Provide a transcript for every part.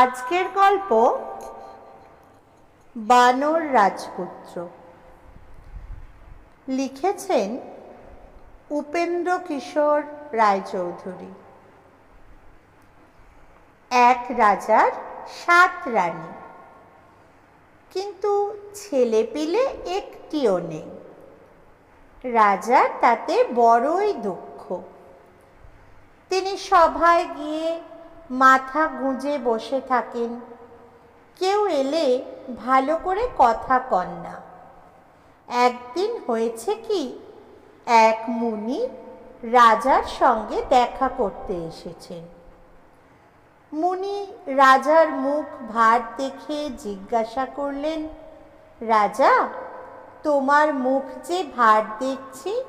আজকের গল্প বানর রাজপুত্র। লিখেছেন উপেন্দ্র কিশোর রায়চৌধুরী। এক রাজার সাত রানী। কিন্তু ছেলে পিলে একটিও নেই। রাজার তাতে বড়ই দুঃখ। তিনি সভায় গিয়ে মাথা গুঁজে বসে থাকেন। কেউ এলে ভালো করে কথা কন না। একদিন হয়েছে কি, এক মুনি রাজার সঙ্গে দেখা করতে এসেছেন। মুনি রাজার মুখ ভার দেখে জিজ্ঞাসা করলেন, রাজা, তোমার মুখ যে ভার দেখছি,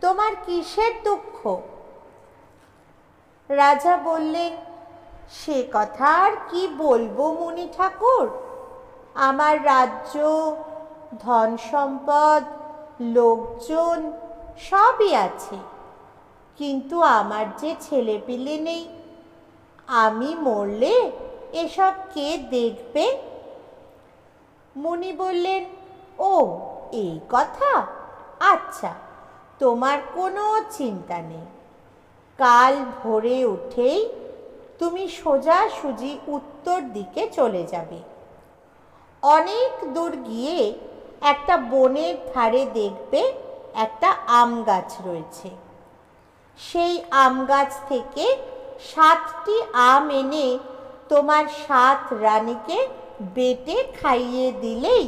তোমার কিসের দুঃখ? রাজা বললেন সে কথা আর কি বলব মুনি ঠাকুর? আমার রাজ্য, ধন সম্পদ, লোকজন সবই আছে। কিন্তু আমার যে ছেলেপিলে নেই, আমি মরলে এসব কে দেখবে? মুনি বললেন, ও, এই কথা? আচ্ছা তোমার কোনো চিন্তা নেই। কাল ভোরে উঠেই তুমি সোজাসুজি উত্তর দিকে চলে যাবে। অনেক দূর গিয়ে একটা বনের ধারে দেখবে একটা আম গাছ রয়েছে। সেই আম গাছ থেকে সাতটি আম এনে তোমার সাত রানীকে বেটে খাইয়ে দিলেই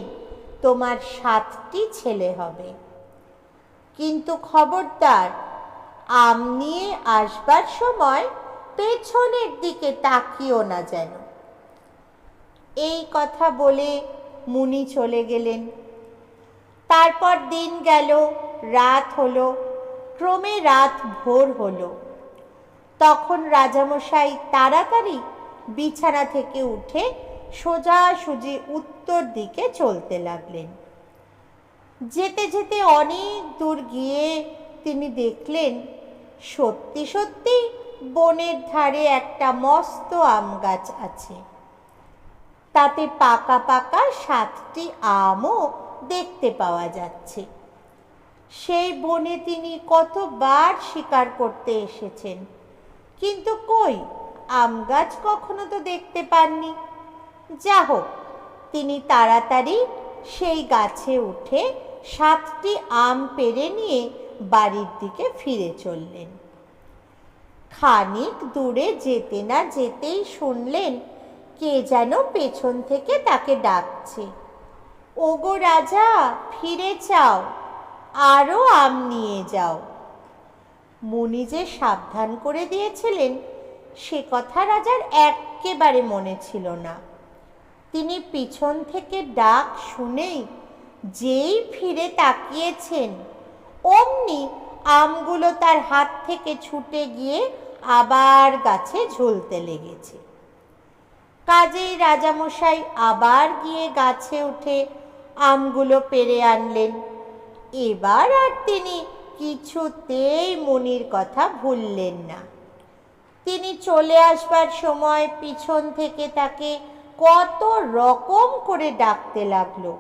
তোমার সাতটি ছেলে হবে। কিন্তু খবরদার, আম নিয়ে আসবার সময় পেছনের দিকে তাকিও না যেন। এই কথা বলে মুনি চলে গেলেন। তারপর দিন গেল, রাত হলো, ক্রমে রাত ভোর হলো। তখন রাজামশাই তাড়াতাড়ি বিছানা থেকে উঠে সোজাসুজি উত্তর দিকে চলতে লাগলেন। যেতে যেতে অনেক দূর গিয়ে তিনি দেখলেন, সত্যি সত্যি বনের ধারে একটা মস্ত আম গাছ আছে। তাতে পাকা পাকা সাতটি আমও দেখতে পাওয়া যাচ্ছে। সেই বনে তিনি কতবার শিকার করতে এসেছেন। কিন্তু কই? আম গাছ কখনো তো দেখতে পাননি। যা হোক তিনি তাড়াতাড়ি সেই গাছে উঠে সাতটি আম পেরে নিয়ে বাড়ির দিকে ফিরে চললেন। খানিক দূরে যেতে না যেতেই শুনলেন, কে যেন পেছন থেকে তাকে ডাকছে। ওগো রাজা, ফিরে চাও আরও আম নিয়ে যাও। মুনি যে সাবধান করে দিয়েছিলেন, সে কথা রাজার একেবারে মনে ছিল না। তিনি পিছন থেকে ডাক শুনেই যেই ফিরে তাকিয়েছেন, অমনি আমগুলো তার হাত থেকে ছুটে গিয়ে আবার গাছে ঝুলতে লেগেছে। কাজেই রাজামশাই আবার গিয়ে গাছে উঠে আমগুলো পেরে আনলেন। এবার আর তিনি কিছুতেই মনির কথা ভুললেন না। তিনি চলে আসবার সময় পিছন থেকে তাকে কত রকম করে ডাকতে লাগল।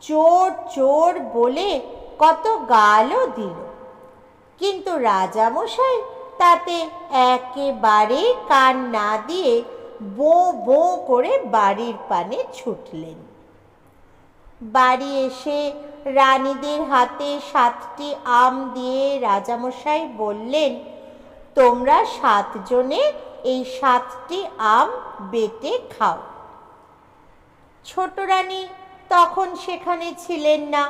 চোর চোর বলে কত গালও দিল। কিন্তু রাজামশাই তাতে একেবারে কান না দিয়ে বো বো করে বাড়ির পানে ছুটলেন। বাড়ি এসে রানীদের হাতে সাতটি আম দিয়ে রাজামশাই বললেন, তোমরা সাতজনে এই সাতটি আম বেটে খাও। ছোট রানী তখন সেখানে ছিলেন না।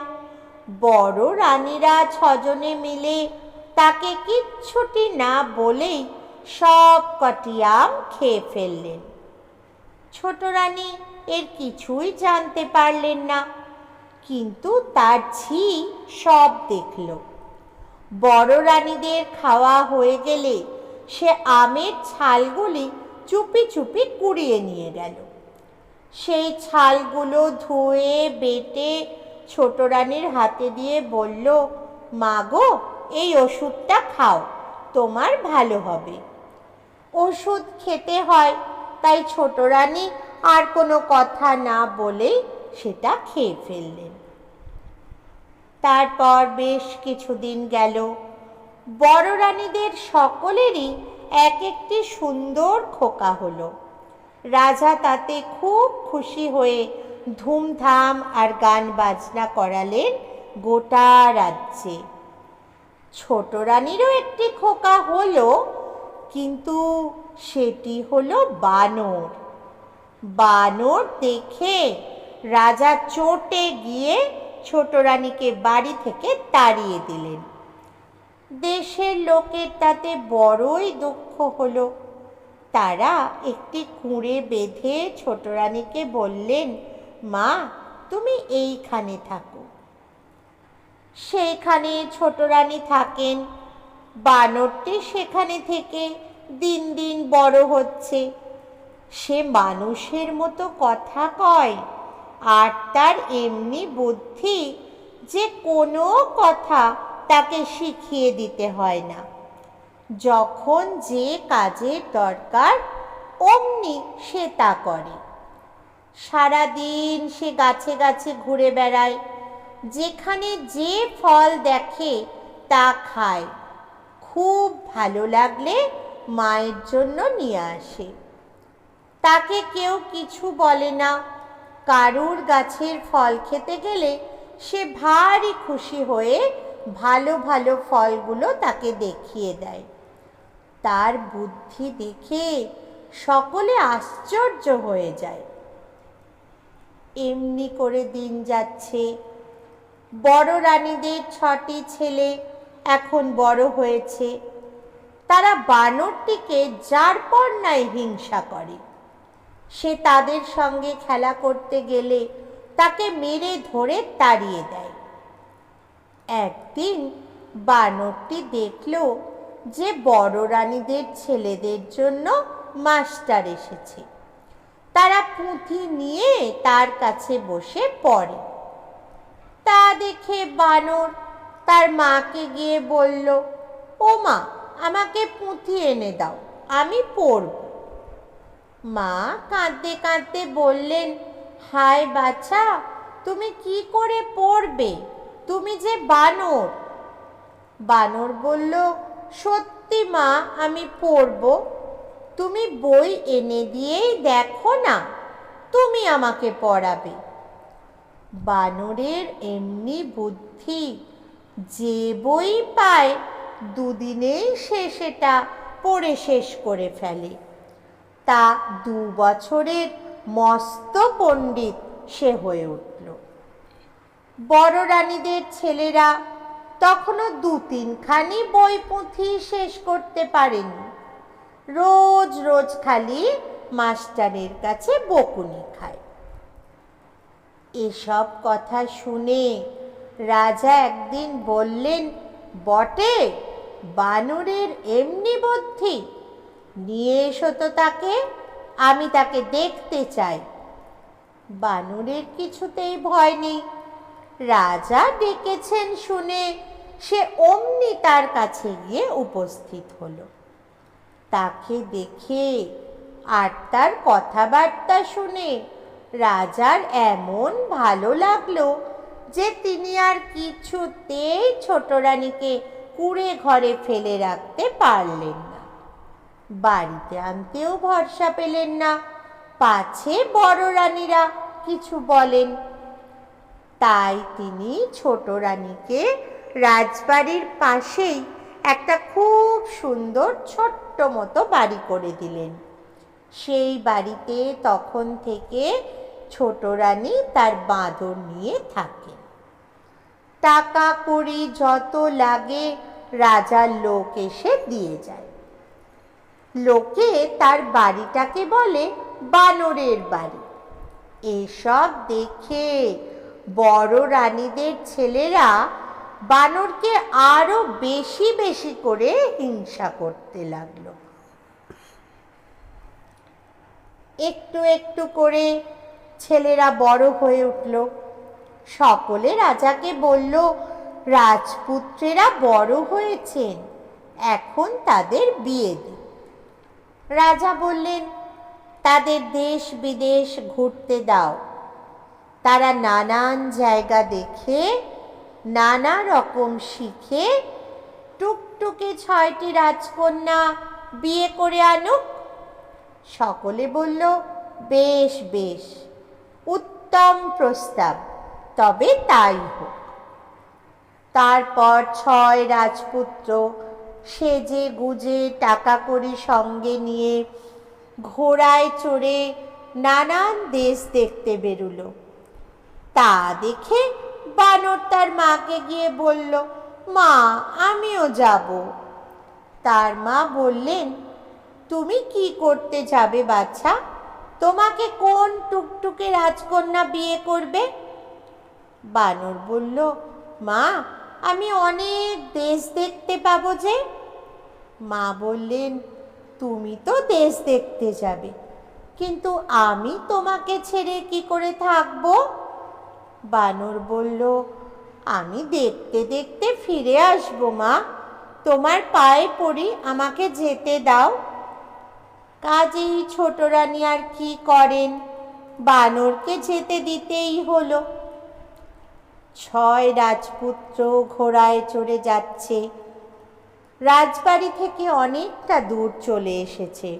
বড় রানীরা ছজনে মিলে তাকে কিচ্ছুটি না বলেই সব কটি আম খেয়ে ফেললেন। ছোট রানী এর কিছুই জানতে পারলেন না, কিন্তু তার ঝি সব দেখল। বড় রানীদের খাওয়া হয়ে গেলে সে আমের ছালগুলি চুপি চুপি কুড়িয়ে নিয়ে গেল। সেই ছালগুলো ধুয়ে, বেটে ছোট রানীর হাতে দিয়ে বলল, মা গো এই ওষুধটা খাও, তোমার ভালো হবে। ওষুধ খেতে হয়, তাই ছোট রানী আর কোনো কথা না বলেই সেটা খেয়ে ফেললেন। তারপর বেশ কিছুদিন গেল। বড় রানীদের সকলেরই এক একটি সুন্দর খোকা হলো। রাজা তাতে খুব খুশি হয়ে ধুমধাম আর গান বাজনা করালেন গোটা রাজ্যে। ছোট রানীরও একটি খোকা হলো, কিন্তু সেটি হলো বানর। বানর দেখে রাজা চোটে গিয়ে ছোট রানীকে বাড়ি থেকে তাড়িয়ে দিলেন। দেশের লোকের তাতে বড়ই দুঃখ হলো। তারা একটি কুঁড়ে বেঁধে ছোট রানীকে বললেন, মা, তুমি এইখানে থাকো। সেইখানে ছোট রানী থাকেন। বানরটি সেখানে থেকে দিন দিন বড় হচ্ছে। সে মানুষের মতো কথা কয়, আর তার এমনি বুদ্ধি যে কোনো কথা তাকে শিখিয়ে দিতে হয় না। যখন যে কাজের দরকার, অমনি সে তা করে। সারাদিন সে গাছে গাছে ঘুরে বেড়ায়। যেখানে যে ফল দেখে তা খায়। খুব ভালো লাগলে মায়ের জন্য নিয়ে আসে। তাকে কেউ কিছু বলে না। কারুর গাছের ফল খেতে গেলে সে ভারী খুশি হয়ে ভালো ভালো ফলগুলো তাকে দেখিয়ে দেয়। তার বুদ্ধি দেখে সকলে আশ্চর্য হয়ে যায়। এমনি করে দিন যাচ্ছে বড় রানীদের ছটি ছেলে এখন বড় হয়েছে। তারা বানরটিকে যার পর নাই হিংসা করে। সে তাদের সঙ্গে খেলা করতে গেলে তাকে মেরে ধরে তাড়িয়ে দেয়। একদিন বানরটি দেখল যে বড় রানীদের ছেলেদের জন্য মাস্টার এসেছে। তারা পুঁথি নিয়ে তার কাছে বসে পড়ে। তা দেখে বানর তার মাকে গিয়ে বলল, ও মা, আমাকে পুঁথি এনে দাও, আমি পড়ব। মা কাঁদতে কাঁদতে বললেন, হায় বাছা, তুমি কি করে পড়বে? তুমি যে বানর। বানর বলল, সত্যি মা, আমি পড়ব। তুমি বই এনে দিয়েই দেখো না, তুমি আমাকে পড়াবে। বানরের এমনি বুদ্ধি। যে বই পায় দুদিনেই সে সেটা পড়ে শেষ করে ফেলে। তা দু বছরের মস্ত পণ্ডিত সে হয়ে উঠল। বড় রানীদের ছেলেরা তখনও দু তিনখানি বই পুঁথি শেষ করতে পারেনি। রোজ রোজ খালি মাস্টারের কাছে বকুনি খায়। এসব কথা শুনে রাজা একদিন বললেন, বটে, বানরের এমনি বুদ্ধি। নিয়ে এসো তো তাকে, আমি তাকে দেখতে চাই। বানরের কিছুতেই ভয় নেই। রাজা ডেকেছেন শুনে সে অমনি তার কাছে গিয়ে উপস্থিত হলো। তাকে দেখে আর তার কথাবার্তা শুনে রাজার এমন ভালো লাগল যে তিনি আর কিছুতেই ছোট রানীকে কুড়ে ঘরে ফেলে রাখতে পারলেন না। বাড়িতে আনতেও ভরসা পেলেন না। পাছে বড় রানীরা কিছু বলেন। তাই তিনি ছোট রানীকে রাজবাড়ির পাশেই একটা খুব সুন্দর ছোট্ট মতো বাড়ি করে দিলেন। সেই বাড়িতে তখন থেকে ছোট রানী তার বাঁদর নিয়ে থাকে। টাকা কড়ি যত লাগে রাজার লোক এসে দিয়ে যায়। লোকে তার বাড়িটাকে বলে বানরের বাড়ি। এসব দেখে বড় রানীদের ছেলেরা বানরকে আরও বেশি বেশি করে হিংসা করতে লাগল। একটু একটু করে ছেলেরা বড় হয়ে উঠল। সকলে রাজাকে বলল, রাজপুত্রেরা বড় হয়েছেন, এখন তাদের বিয়ে দিন। রাজা বললেন, তাদের দেশ বিদেশ ঘুরতে দাও। তারা নানান জায়গা দেখে, নানা রকম শিখে, টুকটুকে ছয়টি রাজকন্যা বিয়ে করে আনুক। সকলে বলল, বেশ বেশ, উত্তম প্রস্তাব, তবে তাই হোক। তারপর ছয় রাজপুত্র সেজে গুজে টাকা কড়ি সঙ্গে নিয়ে ঘোড়ায় চড়ে নানান দেশ দেখতে বেরুলো। তা দেখে বানর তার মাকে গিয়ে বলল, মা, আমিও যাব। তার মা বললেন তুমি কি করতে যাবে বাচ্চা? তোমাকে কোন টুকটুকে রাজকন্যা বিয়ে করবে? বানর বলল, মা, আমি অনেক দেশ দেখতে পাবো যে। মা বললেন, তুমি তো দেশ দেখতে যাবে, কিন্তু আমি তোমাকে ছেড়ে কি করে থাকব? বানর বলল, আমি দেখতে দেখতে ফিরে আসব, মা। তোমার পায়ে পড়ি, আমাকে যেতে দাও। কাজেই ছোট রানী আর কি করেন? বানরকে যেতে দিতেই হলো। ছয় রাজপুত্র ঘোড়ায় চড়ে যাচ্ছে। রাজবাড়ি থেকে অনেকটা দূর চলে এসেছে।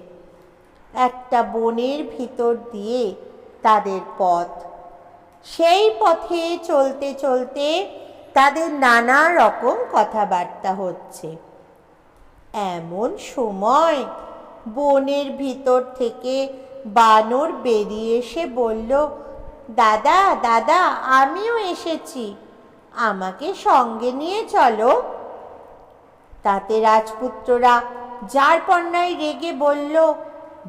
একটা বনের ভিতর দিয়ে তাদের পথ। সেই পথে চলতে চলতে তাদের নানা রকম কথাবার্তা হচ্ছে। এমন সময় বনের ভিতর থেকে বানর বেরিয়ে এসে বলল, দাদা দাদা, আমিও এসেছি। আমাকে সঙ্গে নিয়ে চলো। তাতে রাজপুত্ররা যার পণ্যায় রেগে বলল,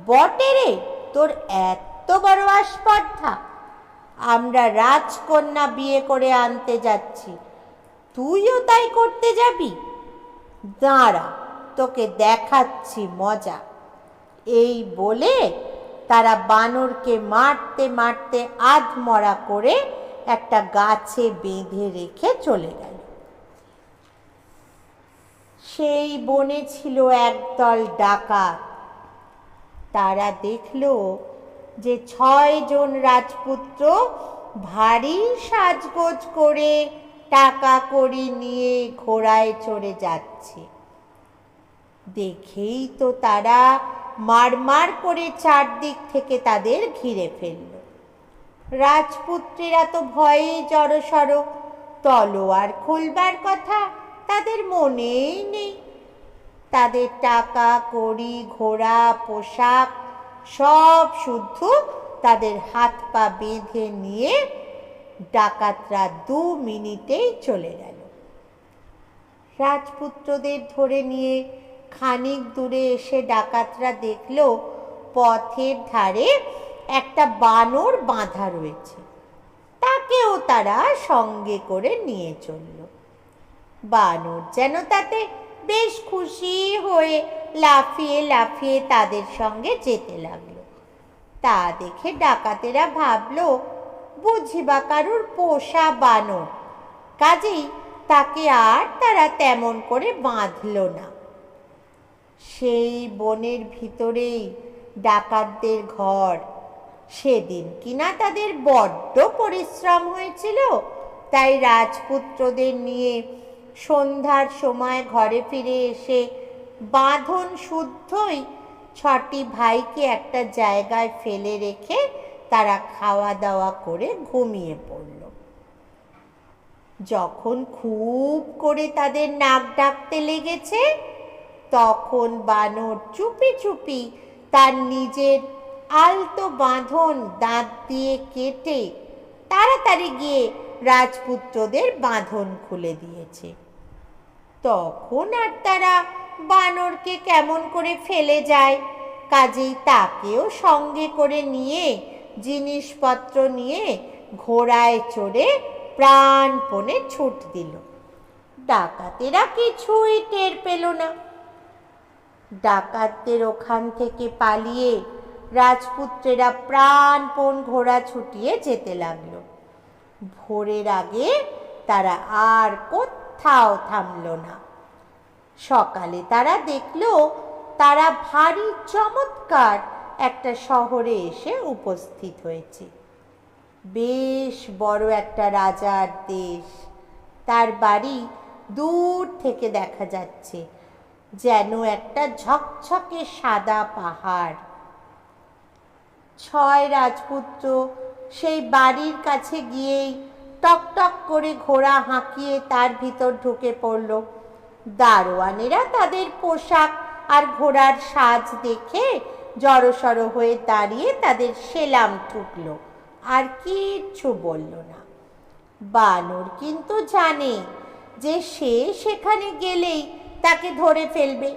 বটে রে, তোর এত বড় আস্পর্ধা। আমরা রাজকন্যা বিয়ে করে আনতে যাচ্ছি। তুইও তাই করতে যাবি? দাঁড়া, তোকে দেখাচ্ছি মজা। এই বলে তারা বানরকে মারতে মারতে আধমরা করে একটা গাছে বেঁধে রেখে চলে গেল। সেই বনে ছিল একদল ডাকাত। তারা দেখল যে ছয়জন রাজপুত্র ভারী সাজগোজ করে টাকা কড়ি নিয়ে ঘোড়ায় চড়ে যাচ্ছে। দেখেই তো তারা মারমার করে চারদিক থেকে তাদের ঘিরে ফেলল। রাজপুত্রেরা তো ভয়ে জড়সড়, তলোয়ার খুলবার কথা তাদের মনেই নেই। তাদের টাকা, কড়ি, ঘোড়া, পোশাক সব শুদ্ধ তাদের হাত পা বেঁধে নিয়ে ডাকাতরা দু মিনিটেই চলে গেল। রাজপুত্রদের ধরে নিয়ে খানিক দূরে এসে ডাকাতরা দেখল, পথের ধারে একটা বানর বাঁধা রয়েছে। তাকেও তারা সঙ্গে করে নিয়ে চলল। বানর যেন তাতে বেশ খুশি হয়ে লাফিয়ে লাফিয়ে তাদের সঙ্গে যেতে লাগল। তা দেখে ডাকাতেরা ভাবল বুঝি বা কারুর পোষা বানর। কাজেই তাকে আর তারা তেমন করে বাঁধল না। সেই বনের ভিতরেই ডাকাতদের ঘর। সেদিন কিনা তাদের বড্ড পরিশ্রম হয়েছিল, তাই রাজপুত্রদের নিয়ে সন্ধ্যার সময় ঘরে ফিরে এসে বাঁধন শুদ্ধই ছটি ভাইকে একটা জায়গায় ফেলে রেখে তারা খাওয়া দাওয়া করে ঘুমিয়ে পড়ল। যখন খুব করে তাদের নাক ডাকতে লেগেছে তখন বানর চুপি চুপি তার নিজের আলতো বাঁধন দাঁত দিয়ে কেটে তাড়াতাড়ি গিয়ে রাজপুত্রদের বাঁধন খুলে দিয়েছে। তখন আর তারা বানরকে কেমন করে ফেলে যায়, কাজেই তাকেও সঙ্গে করে নিয়ে জিনিসপত্র নিয়ে ঘোড়ায় চড়ে প্রাণপণে ছুট দিল। ডাকাতেরা কিছুই টের পেল না। ডাকাতদের ওখান থেকে পালিয়ে রাজপুত্রেরা প্রাণপণ ঘোড়া ছুটিয়ে যেতে লাগল। ভোরের আগে তারা আর কোথাও থামল না। সকালে তারা দেখল, তারা ভারী চমৎকার একটা শহরে এসে উপস্থিত হয়েছে। বেশ বড় একটা রাজার দেশ। তার বাড়ি দূর থেকে দেখা যাচ্ছে। যেন একটা ঝকঝকে সাদা পাহাড়। ছয় রাজপুত্র সেই বাড়ির কাছে গিয়েই টক টক করে ঘোড়া হাঁকিয়ে তার ভিতর ঢুকে পড়ল। দারোয়ানেরা তাদের পোশাক আর ঘোড়ার সাজ দেখে জড়সড় হয়ে দাঁড়িয়ে তাদের সেলাম ঠুকলো, আর কিচ্ছু বলল না। বানর কিন্তু জানে যে সে সেখানে গেলেই তাকে ধরে ফেলবে।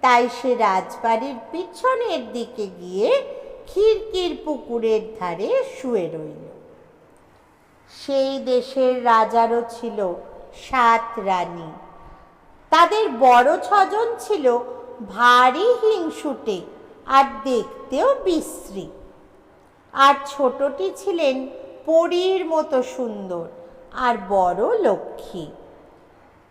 তাই সে রাজবাড়ির পিছনের দিকে গিয়ে খিড়কির পুকুরের ধারে শুয়ে রইল। সেই দেশের রাজারও ছিল সাত রানী। তাদের বড় ছজন ছিল ভারী হিংসুটে আর দেখতেও বিশ্রী। আর ছোটটি ছিলেন পরীর মতো সুন্দর আর বড় লক্ষ্মী।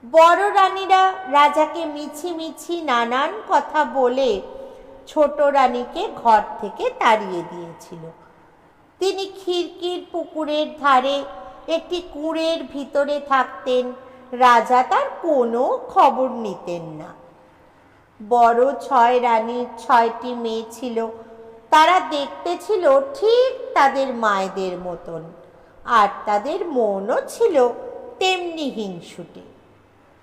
বড় রানীরা রাজাকে মিছি মিছি নানান কথা বলে ছোট রানীকে ঘর থেকে তাড়িয়ে দিয়েছিল। তিনি খিড়কির পুকুরের ধারে একটি কুঁড়ের ভিতরে থাকতেন। রাজা তার কোনো খবর নিতেন না। বড় ছয় রানীর ছয়টি মেয়ে ছিল। তারা দেখতে ছিল ঠিক তাদের মায়েদের মতন। আর তাদের মনও ছিল তেমনি হিংসুটে।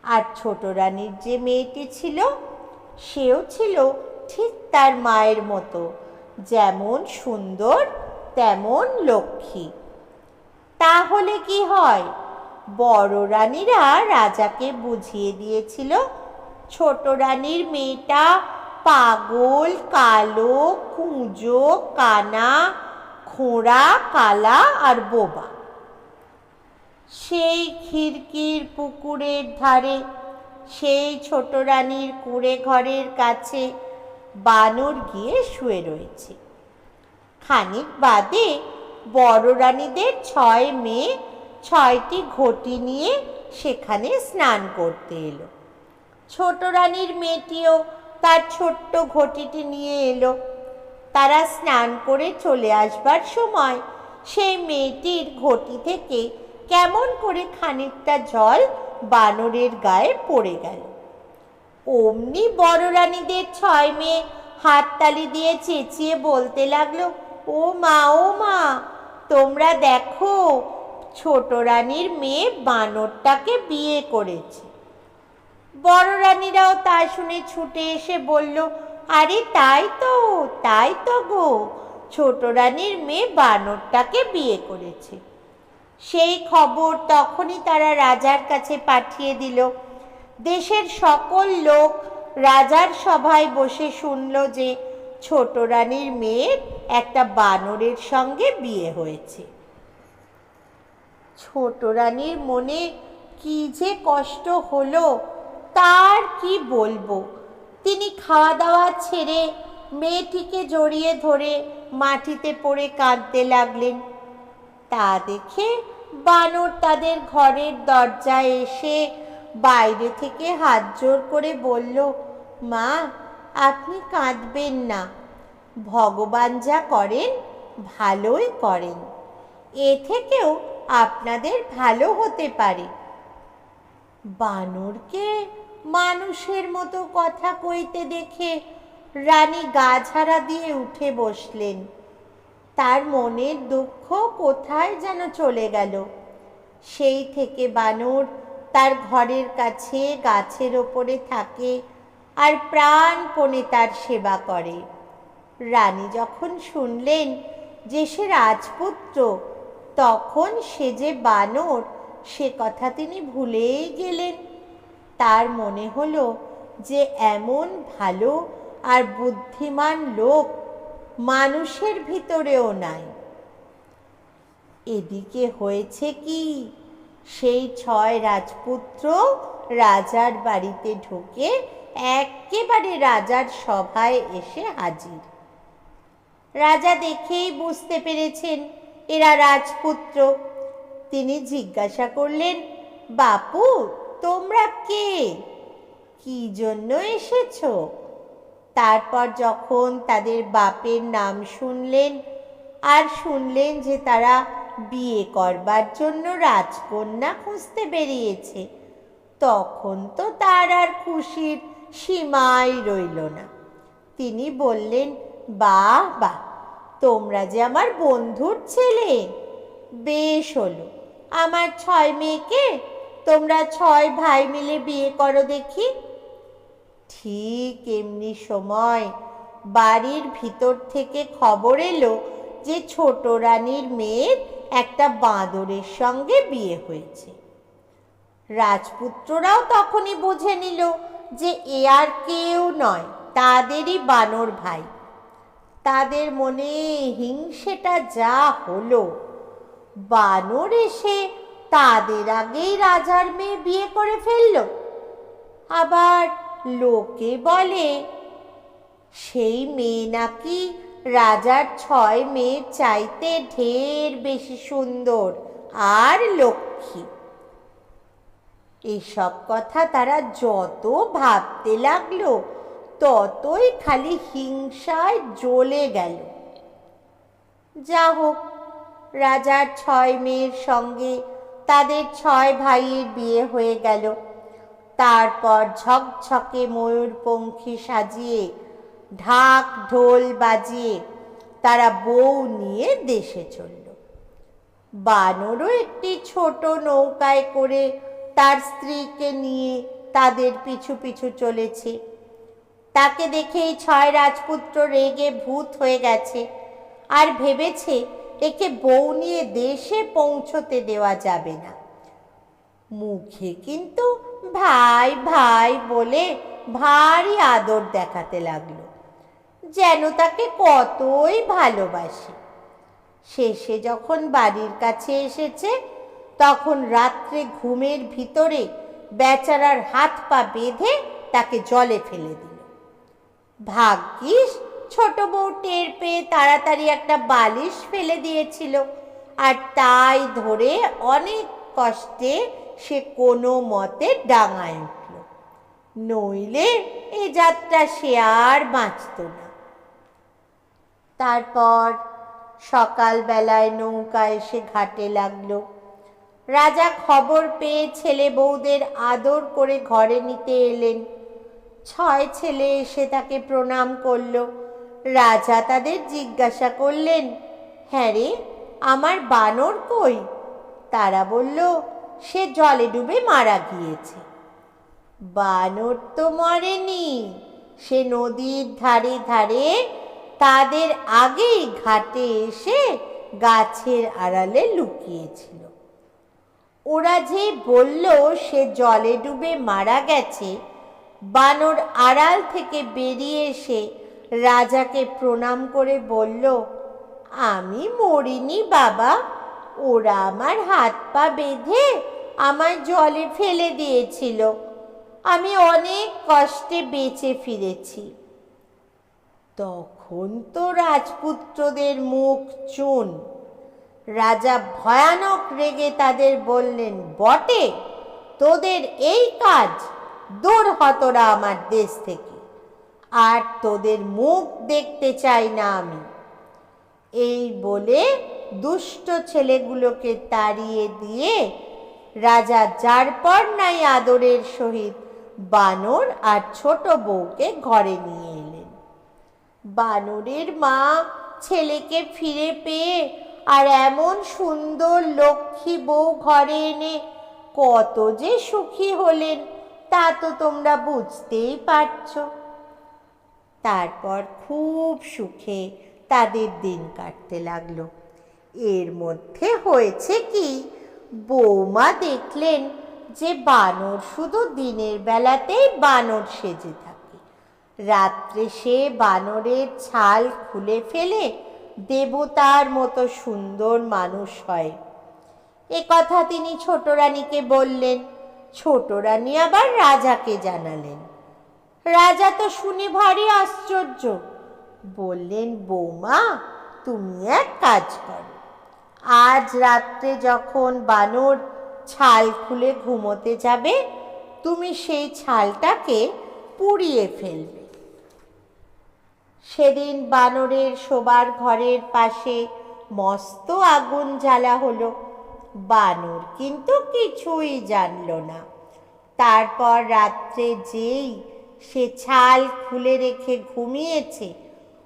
আর ছোট রানীর যে মেয়েটি ছিল, সেও ছিল ঠিক তার মায়ের মতো, যেমন সুন্দর, তেমন লক্ষ্মী। তাহলে কি হয়? বড় রানীরা রাজাকে বুঝিয়ে দিয়েছিল, ছোট রানীর মেয়েটা পাগল, কালো, কুঁজো, কানা, খোঁড়া, কালা আর বোবা। সেই খিড়কির পুকুরের ধারে, সেই ছোট রানীর কুঁড়ে ঘরের কাছে বানর গিয়ে শুয়ে রয়েছে। খানিক বাদে বড় রানীদের ছয় মেয়ে, ছয়টি ঘটি নিয়ে সেখানে স্নান করতে এলো। ছোট রানীর মেয়েটিও তার ছোট্ট ঘটিটি নিয়ে এলো। তারা স্নান করে চলে আসবার সময় সেই মেয়েটির ঘটি থেকে কেমন করে খানিকটা জল বানরের গায়ে পড়ে গেল। অমনি বড় রানীদের ছয় মেয়ে হাততালি দিয়ে চেঁচিয়ে বলতে লাগল, ও মা ও মা, তোমরা দেখো, ছোট রানীর মেয়ে বানরটাকে বিয়ে করেছে। বড় রানীরাও তা শুনে ছুটে এসে বলল, আরে তাই তো তাই তো গো, ছোট রানীর মেয়ে বানরটাকে বিয়ে করেছে। সেই খবর তখনই তারা রাজার কাছে পাঠিয়ে দিল। দেশের সকল লোক রাজার সভায় বসে শুনল যে ছোট রানীর মেয়ের একটা বানরের সঙ্গে বিয়ে হয়েছে। ছোট রানীর মনে কি যে কষ্ট হলো, তার কি বলব? তিনি খাওয়া দাওয়া ছেড়ে মেয়েটিকে জড়িয়ে ধরে মাটিতে পড়ে কাঁদতে লাগলেন। তা দেখে বানর তাদের ঘরের দরজায় এসে বাইরে থেকে হাত জোর করে বলল, মা, আপনি কাঁদবেন না। ভগবান যা করেন, ভালোই করেন। এ থেকেও আপনাদের ভালো হতে পারে। বানরকে মানুষের মতো কথা কইতে দেখে রানী গা ঝাড়া দিয়ে উঠে বসলেন। তার মনের দুঃখ কোথায় যেন চলে গেল? সেই থেকে বানর তার ঘরের কাছে গাছের ওপরে থাকে আর প্রাণ প্রাণপণে তার সেবা করে। রানী যখন শুনলেন যে সে রাজপুত্র, তখন সে যে বানর, সে কথা তিনি ভুলেই গেলেন। তার মনে হলো যে এমন ভালো আর বুদ্ধিমান লোক মানুষের ভিতরেও নাই। এদিকে হয়েছে কি? সেই ছয় রাজপুত্র রাজার বাড়িতে ঢুকে একেবারে রাজার সভায় এসে হাজির। রাজা দেখেই বুঝতে পেরেছেন, এরা রাজপুত্র। তিনি জিজ্ঞাসা করলেন, বাপু, তোমরা কে? কি জন্য এসেছ? তারপর যখন তাদের বাপের নাম শুনলেন আর শুনলেন যে তারা বিয়ে করবার জন্য রাজকন্যা খুঁজতে বেরিয়েছে, তখন তো তার আর খুশির সীমাই রইল না। তিনি বললেন, বাহ বাহ, তোমরা যে আমার বন্ধুর ছেলে, বেশ হলো। আমার ছয় মেয়েকে তোমরা ছয় ভাই মিলে বিয়ে করো দেখি। ঠিক এমনি সময় বাড়ির ভিতর থেকে খবর এলো যে ছোট রানীর মেয়ের একটা বাঁদরের সঙ্গে বিয়ে হয়েছে। রাজপুত্ররাও তখনই বুঝে নিল যে এ আর কেউ নয়, তাদেরই বানর ভাই। তাদের মনে হিংসেটা যা হলো। বানর এসে তাদের আগেই রাজার মেয়ে বিয়ে করে ফেলল। আবার লোকে বলে, সেই মেয়ে নাকি রাজার ছয় মেয়ের চাইতে ঢের বেশি সুন্দর আর লক্ষ্মী? এসব কথা তারা যত ভাবতে লাগল, ততই খালি হিংসায় জ্বলে গেল। যা হোক, রাজার ছয় মেয়ের সঙ্গে তাদের ছয় ভাইয়ের বিয়ে হয়ে গেল। তারপর ঝকঝকে ময়ূরপঙ্খী সাজিয়ে, ঢাক ঢোল বাজিয়ে তারা বউ নিয়ে দেশে চলল। বানরও একটি ছোট নৌকায় করে তার স্ত্রীকে নিয়ে তাদের পিছু পিছু চলেছে। তাকে দেখেই ছয় রাজপুত্র রেগে ভূত হয়ে গেছে আর ভেবেছে একে বউ নিয়ে দেশে পৌঁছতে দেওয়া যাবে না। মুখে কিন্তু ভাই ভাই বলে ভারী আদর দেখাতে লাগল। যেন তাকে কতই ভালোবাসে। শেষে যখন বাড়ির কাছে এসেছে, তখন রাত্রে ঘুমের ভিতরে বেচারার হাত পা বেঁধে তাকে জলে ফেলে দিল। ভাগ্যিস, ছোট বউ টের পেয়ে তাড়াতাড়ি একটা বালিশ ফেলে দিয়েছিল। আর তাই ধরে অনেক কষ্টে সে কোনো মতে ডাঙায় উঠল। নইলে এ যাত্রা সে আর বাঁচত না। তারপর সকালবেলায় নৌকা এসে ঘাটে লাগল। রাজা খবর পেয়ে ছেলে বউদের আদর করে ঘরে নিতে এলেন। ছয় ছেলে এসে তাকে প্রণাম করল। রাজা তাদের জিজ্ঞাসা করলেন হ্যাঁ রে, আমার বানর কই? তারা বলল সে জলে ডুবে মারা গিয়েছে। বানর তো মরেনি, সে নদীর ধারে ধারে তাদের আগেই ঘাটে এসে গাছের আড়ালে লুকিয়েছিল। ওরা যে বলল সে জলে ডুবে মারা গেছে, বানর আড়াল থেকে বেরিয়ে এসে রাজাকে প্রণাম করে বলল, আমি মরিনি বাবা ওরা আমার হাত পা বেঁধে আমার জলে ফেলে দিয়েছিল। আমি অনেক কষ্টে বেঁচে ফিরেছি। তখন তো রাজপুত্রদের মুখ চুন। রাজা ভয়ানক রেগে তাদের বললেন, বটে, তোদের এই কাজ দূর হতরা আমার দেশ থেকে। আর তোদের মুখ দেখতে চাই না আমি। এই বলে দুষ্ট ছেলেগুলোকে তাড়িয়ে দিয়ে রাজা যার পর নাই আদরের সহিত বানর আর ছোট বউকে ঘরে নিয়ে এলেন। বানরের মা ছেলেকে ফিরে পেয়ে আর এমন সুন্দর লক্ষ্মী বউ ঘরে এনে কত যে সুখী হলেন, তা তো তোমরা বুঝতেই পারছ। তারপর খুব সুখে তাদের দিন কাটতে লাগল। এর মধ্যে হয়েছে কি? বৌমা দেখলেন যে বানর শুধু দিনের বেলাতেই বানর সেজে থাকে। রাত্রে সে বানরের ছাল খুলে ফেলে দেবতার মতো সুন্দর মানুষ হয়। এ কথা তিনি ছোট রানীকে বললেন। ছোট রানী আবার রাজাকে জানালেন। রাজা তো শুনে ভারী আশ্চর্য। বললেন, বৌমা, তুমি এক কাজ করো। আজ রাত্রে যখন বানর ছাল খুলে ঘুমোতে যাবে, তুমি সেই ছালটাকে পুড়িয়ে ফেলবে। সেদিন বানরের শোবার ঘরের পাশে মস্ত আগুন জ্বালা হলো। বানর কিন্তু কিছুই জানলো না। তারপর রাত্রে যেই সে ছাল খুলে রেখে ঘুমিয়েছে,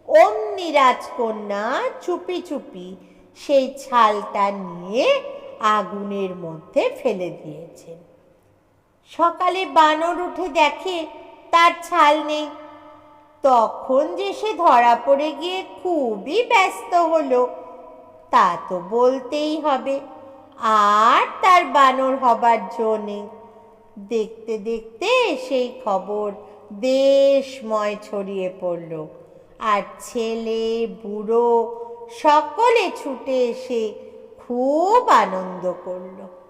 অমনি রাজকন্যা চুপি চুপি সেই ছালটা নিয়ে আগুনের মধ্যে ফেলে দিয়েছেন সকালে বানর উঠে দেখে তার ছাল নেই। তখন যে সে ধরা পড়ে গিয়ে খুবই ব্যস্ত হলো, তা তো বলতেই হবে। আর তার বানর হবার জন্যে দেখতে দেখতে সেই খবর দেশময় ছড়িয়ে পড়ল। আর ছেলে, বুড়ো সকলে ছুটে এসে খুব আনন্দ করল।